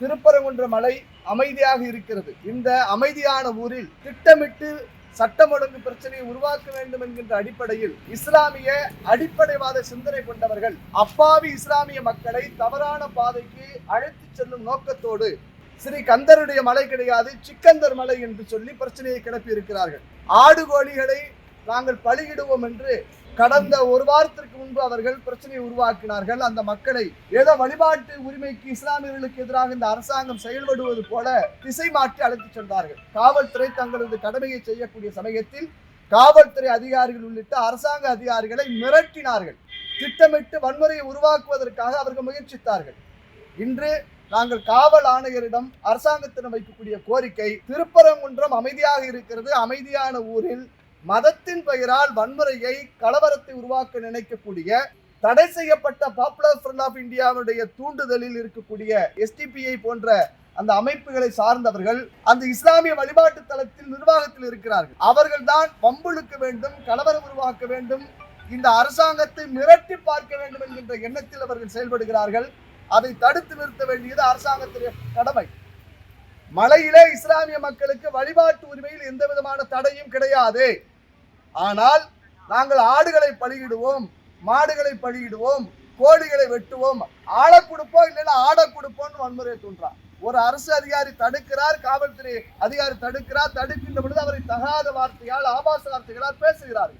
திருப்பரங்குன்ற மலை அமைதியாக இருக்கிறது. இந்த அமைதியான ஊரில் திட்டமிட்டு சட்டம் ஒழுங்கு பிரச்சனையை உருவாக்க வேண்டும் என்கின்ற அடிப்படையில் இஸ்லாமிய அடிப்படைவாத சிந்தனை கொண்டவர்கள் அப்பாவி இஸ்லாமிய மக்களை தவறான பாதைக்கு அழைத்துச் செல்லும் நோக்கத்தோடு ஸ்ரீ கந்தருடைய மலை கிடையாது சிக்கந்தர் மலை என்று சொல்லி பிரச்சனையை கிளப்பி இருக்கிறார்கள் ஆடு கோழிகளை நாங்கள் பலியிடுவோம் என்று கடந்த ஒரு வாரத்திற்கு முன்பு அவர்கள் பிரச்சனையை உருவாக்கினார்கள். அந்த மக்களை ஏதோ வழிபாட்டு உரிமைக்கு இஸ்லாமியர்களுக்கு எதிராக இந்த அரசாங்கம் செயல்படுவது போல திசை மாற்றி அழைத்துச் சென்றார்கள். காவல்துறை தங்களது கடமையை செய்யக்கூடிய சமயத்தில் காவல்துறை அதிகாரிகள் உள்ளிட்ட அரசாங்க அதிகாரிகளை மிரட்டினார்கள். திட்டமிட்டு வன்முறையை உருவாக்குவதற்காக அவர்கள் முயற்சித்தார்கள். இன்று நாங்கள் காவல் ஆணையரிடம் அரசாங்கத்திடம் வைக்கக்கூடிய கோரிக்கை திருப்பரங்குன்றம் அமைதியாக இருக்கிறது. அமைதியான ஊரில் மதத்தின் பெயரால் வன்முறையை கலவரத்தை உருவாக்க நினைக்கக்கூடிய தடை செய்யப்பட்ட பாப்புலர் ஃப்ரண்ட் ஆஃப் இந்தியாவுடைய தூண்டுதலில் இருக்கக்கூடிய எஸ்டிபிஐ போன்ற அந்த அமைப்புகளை சார்ந்தவர்கள் அந்த இஸ்லாமிய வழிபாட்டு தளத்தில் நிர்வாகத்தில் இருக்கிறார்கள். அவர்கள்தான் பம்புழுக்க வேண்டும் கலவரம் உருவாக்க வேண்டும் இந்த அரசாங்கத்தை மிரட்டி பார்க்க வேண்டும் என்கின்ற எண்ணத்தில் அவர்கள் செயல்படுகிறார்கள். அதை தடுத்து நிறுத்த வேண்டியது அரசாங்கத்தினுடைய கடமை. மலையிலே இஸ்லாமிய மக்களுக்கு வழிபாட்டு உரிமையில் எந்த விதமான தடையும் கிடையாது. ஆனால் நாங்கள் ஆடுகளை பலியிடுவோம் மாடுகளை பலியிடுவோம் கோழிகளை வெட்டுவோம். ஆட கொடுப்போம் இல்லைன்னா ஆடை கொடுப்போம்னு வன்முறையை தூண்டுறான். ஒரு அரசு அதிகாரி தடுக்கிறார் காவல்துறை அதிகாரி தடுக்கிறார் தடுக்கின்ற பொழுது அவரை தகாத வார்த்தையால் ஆபாச வார்த்தைகளால் பேசுகிறார்கள்.